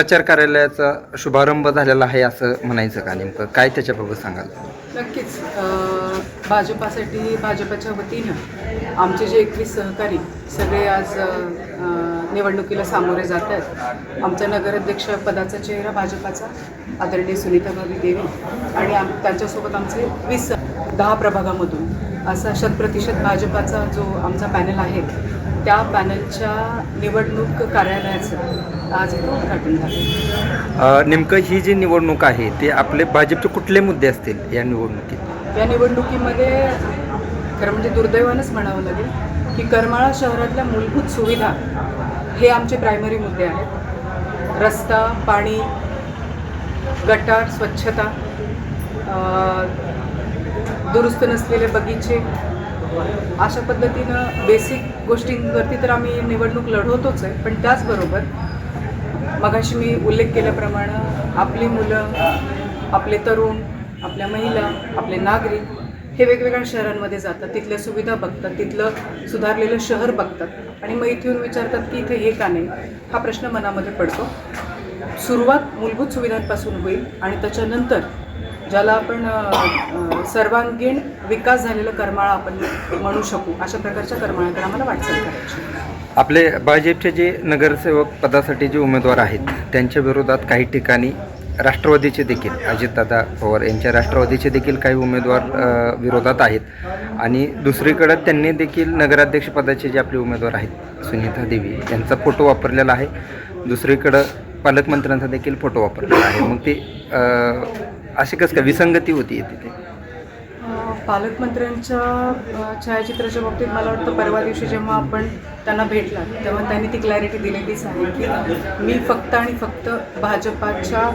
प्रचार कार्यालयाचा शुभारंभ झालेला आहे असं म्हणायचं का नेमकं? काय त्याच्याबाबत सांगाल? नक्कीच. भाजपासाठी भाजपाच्या वतीनं आमचे जे एकवीस सहकारी सगळे आज निवडणुकीला सामोरे जात आहेत. आमचा नगराध्यक्ष पदाचा चेहरा भाजपाचा आदरणीय सुनीताभावी देवी आणि आम त्यांच्यासोबत आमचे वीस दहा प्रभागामधून असा शतप्रतिशत भाजपाचा जो आमचा पॅनल आहे त्या पॅनलच्या निवडणूक कार्यालयाचं आज इथं उद्घाटन झालं. अ, नेमकं ही जी निवडणूक आहे ते आपले भाजपचे कुठले मुद्दे असतील या निवडणुकीत? या निवडणुकीमध्ये खरं म्हणजे दुर्दैवानंच म्हणावं लागेल की करमाळा शहरातल्या मूलभूत सुविधा हे आमचे प्रायमरी मुद्दे आहेत. रस्ता पाणी गटार स्वच्छता अं, दुरुस्त नसलेले बगीचे अशा पद्धतीनं बेसिक गोष्टींवरती तर आम्ही निवडणूक लढवतोच आहे. पण त्याचबरोबर मगाशी मी उल्लेख केल्याप्रमाणे आपली मुलं आपले तरुण आपल्या महिला आपले नागरिक हे वेगवेगळ्या शहरांमध्ये जातात. तिथल्या सुविधा बघतात तिथलं सुधारलेलं शहर बघतात. आणि मग इथे येऊन विचारतात की इथे हे का नाही? हा प्रश्न मनामध्ये पडतो. सुरुवात मूलभूत सुविधांपासून होईल आणि त्याच्यानंतर ज्याला आपण सर्वांगीण विकास झालेलं करमाळा आपण म्हणू शकू अशा प्रकारच्या करमाळ्याकडे आम्हाला वाटचाल करायची. आपले भाजपचे जे नगरसेवक पदासाठी जे उमेदवार आहेत त्यांच्या विरोधात काही ठिकाणी राष्ट्रवादीचे देखील अजितदादा पवार यांच्या राष्ट्रवादीचे देखील काही उमेदवार विरोधात आहेत. आणि दुसरीकडं त्यांनी देखील नगराध्यक्षपदाचे जे आपले उमेदवार आहेत सुनीता देवी यांचा फोटो वापरलेला आहे. दुसरीकडं पालकमंत्र्यांचा देखील फोटो वापरलेला आहे. मग ते अशी कसं का विसंगती होती तिथे? पालकमंत्र्यांच्या छायाचित्राच्या बाबतीत मला वाटतं परवा दिवशी जेव्हा आपण त्यांना भेटला तेव्हा त्यांनी ती क्लॅरिटी दिलेलीच आहे की मी फक्त आणि फक्त भाजपाच्या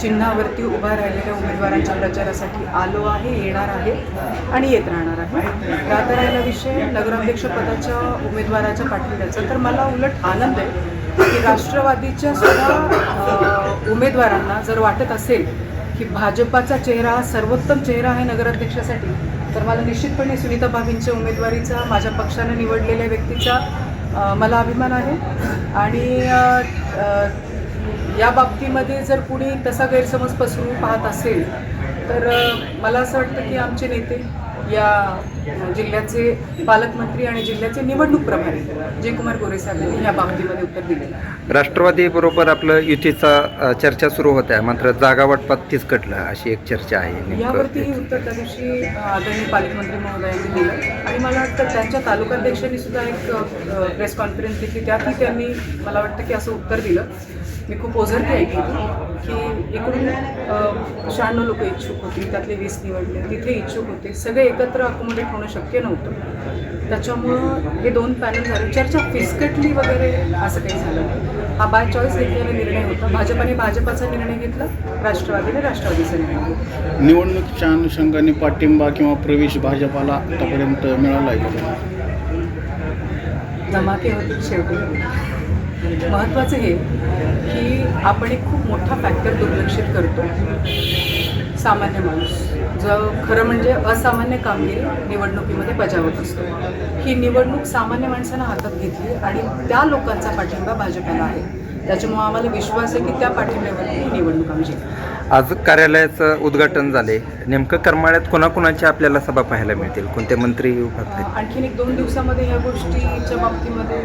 चिन्हावरती उभा राहिलेल्या उमेदवारांच्या प्रचारासाठी आलो आहे येणार आहे आणि येत राहणार आहे. राहता राहिला विषय नगराध्यक्ष पदाच्या उमेदवाराच्या पाठिंब्याचा. तर मला उलट आनंद आहे की राष्ट्रवादीच्या सुद्धा उमेदवारांना जर वाटत असेल की भाजपाचा चेहरा हा सर्वोत्तम चेहरा आहे नगराध्यक्षासाठी तर मला निश्चितपणे सुनीता बाबींच्या उमेदवारीचा माझ्या पक्षाने निवडलेल्या व्यक्तीचा मला अभिमान आहे. आणि या बाबतीमध्ये जर कुणी तसा गैरसमज पसरू पाहत असेल तर मला असं वाटतं की आमचे नेते या जिल्ह्याचे पालकमंत्री आणि जिल्ह्याचे निवडणूक प्रभारी जयकुमार गोरे साहेब यांनी या बाबतीमध्ये उत्तर दिलेलं आहे. राष्ट्रवादी बरोबर आपलं युतीचा चर्चा सुरू होत्या मात्र जागा वाटपात तीचकटलं अशी एक चर्चा आहे यावरती उत्तर त्या दिवशी आदरणीय पालकमंत्री महोदयांनी दिलं. आणि मला वाटतं त्यांच्या तालुकाध्यक्षांनी सुद्धा एक प्रेस कॉन्फरन्स घेतली त्यातही त्यांनी मला वाटतं की असं उत्तर दिलं. मी खूप ओझरती ऐकली होती की एकूण शहाण्णव लोक इच्छुक होती त्यातले वीस निवडले तिथे इच्छुक होते. सगळे एकत्र अकोमोडेट होणं शक्य नव्हतं. त्याच्यामुळं हे दोन पॅनल झाले. चर्चा फिसकटली वगैरे असं काही झालं नाही. हा बाय चॉईस घेतलेला निर्णय होता. भाजपाने भाजपाचा निर्णय घेतला राष्ट्रवादीने राष्ट्रवादीचा निर्णय घेतला. निवडणुकीच्या अनुषंगाने पाठिंबा किंवा प्रवेश भाजपाला आतापर्यंत मिळाला आहे? धमाके होते शेवटी. महत्त्वाचं हे की आपण एक खूप मोठा फॅक्टर दुर्लक्षित करतो. सामान्य माणूस. जो खरं म्हणजे असामान्य कामगिरी निवडणुकीमध्ये बजावत असतो. ही निवडणूक सामान्य माणसानं हातात घेतली आणि त्या लोकांचा पाठिंबा भाजपाला आहे. त्याच्यामुळे आम्हाला विश्वास आहे की त्या पाठिंब्यावरती ही निवडणूक आमची. आज कार्यालयाचं उद्घाटन झाले. नेमकं करमाळ्यात कोणाकोणाच्या आपल्याला सभा पाहायला मिळतील? कोणते मंत्री येऊ आणखीन एक दोन दिवसामध्ये ह्या गोष्टीच्या बाबतीमध्ये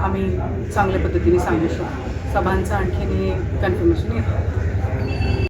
आम्ही चांगल्या पद्धतीने सांगू शकतो सभांचं आणखीन कन्फर्मेशन येतं.